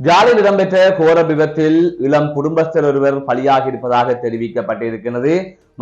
ஜாலில் இடம்பெற்ற கோர விபத்தில் இளம் குடும்பஸ்தர் ஒருவர் பலியாகி இருப்பதாக தெரிவிக்கப்பட்டிருக்கிறது.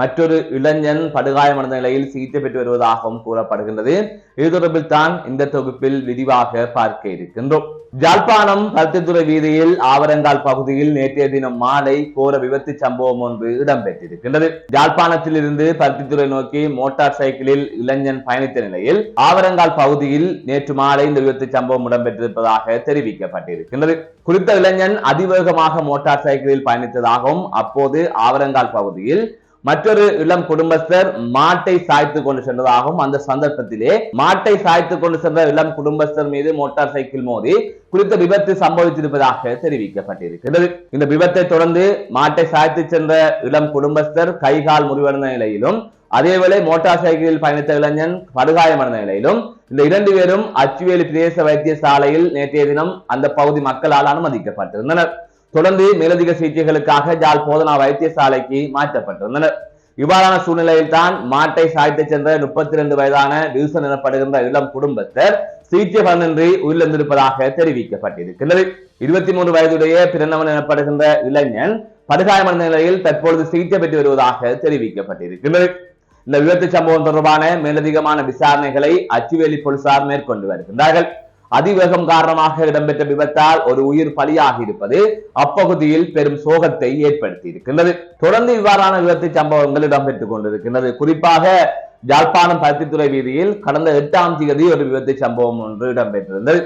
மற்றொரு இளைஞன் படுகாயமடைந்த நிலையில் சிகிச்சை பெற்று வருவதாகவும் கூறப்படுகின்றது. இது தொடர்பில் தான் இந்த தொகுப்பில் விரிவாக பார்க்க இருக்கின்றோம். ஜாழ்ப்பாணம் பருத்தித்துறை வீதியில் ஆவரங்கால் பகுதியில் நேற்றைய தினம் மாலை கோர விபத்து சம்பவம் ஒன்று இடம்பெற்றிருக்கின்றது. ஜாழ்ப்பாணத்தில் இருந்து பருத்தித்துறை நோக்கி மோட்டார் சைக்கிளில் இளைஞன் பயணித்த நிலையில் ஆவரங்கால் பகுதியில் நேற்று மாலை இந்த விபத்து சம்பவம் இடம்பெற்றிருப்பதாக தெரிவிக்கப்பட்டிருக்கின்றது. குறித்த இளைஞன் அதிவேகமாக மோட்டார் சைக்கிளில் பயணித்ததாகவும் அப்போது ஆவரங்கால் பகுதியில் மற்றொரு இளம் குடும்பஸ்தர் மாட்டை சாய்த்து கொண்டு சென்றதாகவும் அந்த சந்தர்ப்பத்திலே மாட்டை சாய்த்து கொண்டு சென்ற இளம் குடும்பஸ்தர் மீது மோட்டார் சைக்கிள் மோதி குறித்த விபத்து சம்பவித்திருப்பதாக தெரிவிக்கப்பட்டிருக்கிறது. இந்த விபத்தை தொடர்ந்து மாட்டை சாய்த்து சென்ற இளம் குடும்பஸ்தர் கைகால் முறிவடைந்த நிலையிலும் அதேவேளை மோட்டார் சைக்கிளில் பயணித்த இளைஞன் படுகாயமடைந்த நிலையிலும் இந்த இரண்டு பேரும் அச்சுவேலி பிரதேச வைத்தியசாலையில் நேற்றைய தினம் அந்த பகுதி மக்களால் அனுமதிக்கப்பட்டிருந்தனர். தொடர்ந்து மேலதிக சிகிச்சைகளுக்காக ஜாழ் போதனா வைத்தியசாலைக்கு மாற்றப்பட்டிருந்தனர். இவ்வாறான சூழ்நிலையில் தான் மாட்டை சாய்த்து சென்ற முப்பத்தி ரெண்டு வயதான வில்சன் எனப்படுகின்ற இளம் குடும்பத்தர் சிகிச்சை பலனின்றி உயிரிழந்திருப்பதாக தெரிவிக்கப்பட்டிருக்கிறது இருபத்தி மூன்று வயதுடைய பிறந்தவன் எனப்படுகின்ற இளைஞன் படுகாயமடைந்த நிலையில் தற்பொழுது சிகிச்சை பெற்று வருவதாக தெரிவிக்கப்பட்டிருக்கிறது இந்த விபத்து சம்பவம் தொடர்பான மேலதிகமான விசாரணைகளை அச்சுவேலி போலீசார் மேற்கொண்டு வருகின்றார்கள். அதிவேகம் காரணமாக இடம்பெற்ற விபத்தால் ஒரு உயிர் பலியாகி இருப்பது அப்பகுதியில் பெரும் சோகத்தை ஏற்படுத்தி இருக்கின்றது தொடர்ந்து இவ்வாறான விபத்து சம்பவங்கள் இடம்பெற்றுக் கொண்டிருக்கின்றது. குறிப்பாக ஜாழ்ப்பாணம் பருத்தித்துறை வீதியில் கடந்த எட்டாம் தேதி ஒரு விபத்து சம்பவம் ஒன்று இடம்பெற்றிருந்தது.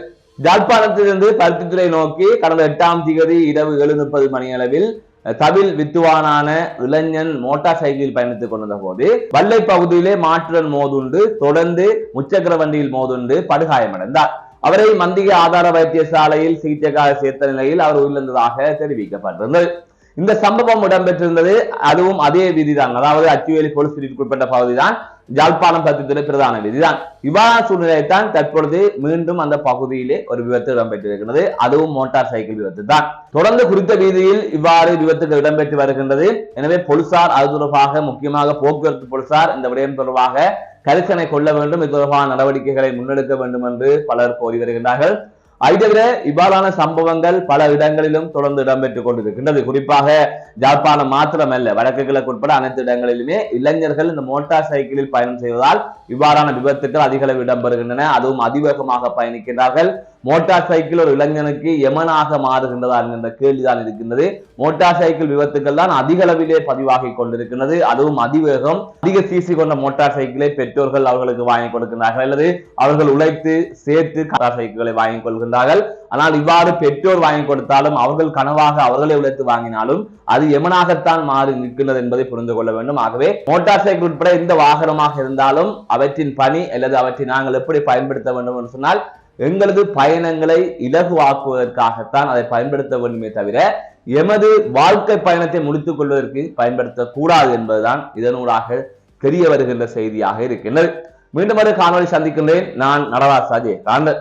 ஜாழ்ப்பாணத்திலிருந்து பருத்தித்துறை நோக்கி கடந்த எட்டாம் தேதி இரவு ஏழு முப்பது மணி அளவில் தவில் வித்துவானான இளைஞன் மோட்டார் சைக்கிளில் பயணித்துக் கொண்டிருந்த போது வல்லை பகுதியிலே மாற்றுடன் மோதுண்டு தொடர்ந்து முச்சக்கர வண்டியில் மோதுண்டு படுகாயமடைந்தார். அவரை மந்திக ஆதார வைத்தியசாலையில் சிகிச்சைக்காக சேர்த்த நிலையில் அவர் உயிரிழந்ததாக தெரிவிக்கப்பட்டிருந்தது. இந்த சம்பவம் இடம்பெற்றிருந்தது அதுவும் அதே விதிதான். அதாவது அச்சுவேலி போலீஸ் பிரிவுக்குட்பட்ட பகுதிதான். ஜாழ்ப்பாணம் பத்தித்துறை பிரதான விதிதான். இவ்வாறான சூழ்நிலைத்தான் தற்பொழுது மீண்டும் அந்த பகுதியிலே ஒரு விபத்து இடம்பெற்றிருக்கிறது. அதுவும் மோட்டார் சைக்கிள் விபத்து தான் தொடர்ந்து குறித்த வீதியில் இவ்வாறு விபத்துகள் இடம்பெற்று வருகின்றது. எனவே போலீசார் அது தொடர்பாக முக்கியமாக போக்குவரத்து போலீசார் இந்த விடயம் தொடர்பாக கரிசனை கொள்ள வேண்டும் இது தொடர்பான நடவடிக்கைகளை முன்னெடுக்க வேண்டும் என்று பலர் கோரி வருகின்றார்கள். அதை தவிர இவ்வாறான சம்பவங்கள் பல இடங்களிலும் தொடர்ந்து இடம்பெற்றுக் கொண்டிருக்கின்றது. குறிப்பாக ஜாழ்ப்பாணம் மாத்திரமல்ல வடக்கு கிழக்கு உட்பட அனைத்து இடங்களிலுமே இளைஞர்கள் இந்த மோட்டார் சைக்கிளில் பயணம் செய்வதால் இவ்வாறான விபத்துக்கள் அதிக அளவு இடம்பெறுகின்றன. அதுவும் அதிவேகமாக பயணிக்கின்றார்கள். மோட்டார் சைக்கிள் ஒரு இளைஞனுக்கு எமனாக மாறுகின்றதா என்கின்ற கேள்விதான் இருக்கின்றது. மோட்டார் சைக்கிள் விபத்துக்கள் தான் அதிக அளவிலே பதிவாகி கொண்டிருக்கின்றது. அதுவும் அதிவேகம் அதிக சிசி கொண்ட மோட்டார் சைக்கிளை பெற்றோர்கள் அவர்களுக்கு வாங்கி கொடுக்கின்றார்கள். அல்லது அவர்கள் உழைத்து சேர்த்து கார் சைக்கிள்களை வாங்கிக் கொள்கின்றார்கள். ஆனால் இவ்வாறு பெற்றோர் வாங்கி கொடுத்தாலும் அவர்கள் கனவாக அவர்களை உழைத்து வாங்கினாலும் அது எமனாகத்தான் மாறி நிற்கின்றது என்பதை புரிந்து கொள்ள வேண்டும். ஆகவே மோட்டார் சைக்கிள் உட்பட எந்த வாகனமாக இருந்தாலும் அவற்றின் பணி அல்லது அவற்றை நாங்கள் எப்படி பயன்படுத்த வேண்டும் என்று சொன்னால் எங்களது பயணங்களை இலகுவாக்குவதற்காகத்தான் அதை பயன்படுத்த வேண்டுமே தவிர எமது வாழ்க்கை பயணத்தை முடித்துக் கொள்வதற்கு பயன்படுத்தக்கூடாது என்பதுதான் இதனூடாக தெரிய வருகின்ற செய்தியாக இருக்கின்றது. மீண்டும் ஒரு காணொலி சந்திக்கின்றேன். நான் நடராஜ் அஜய் காந்தர்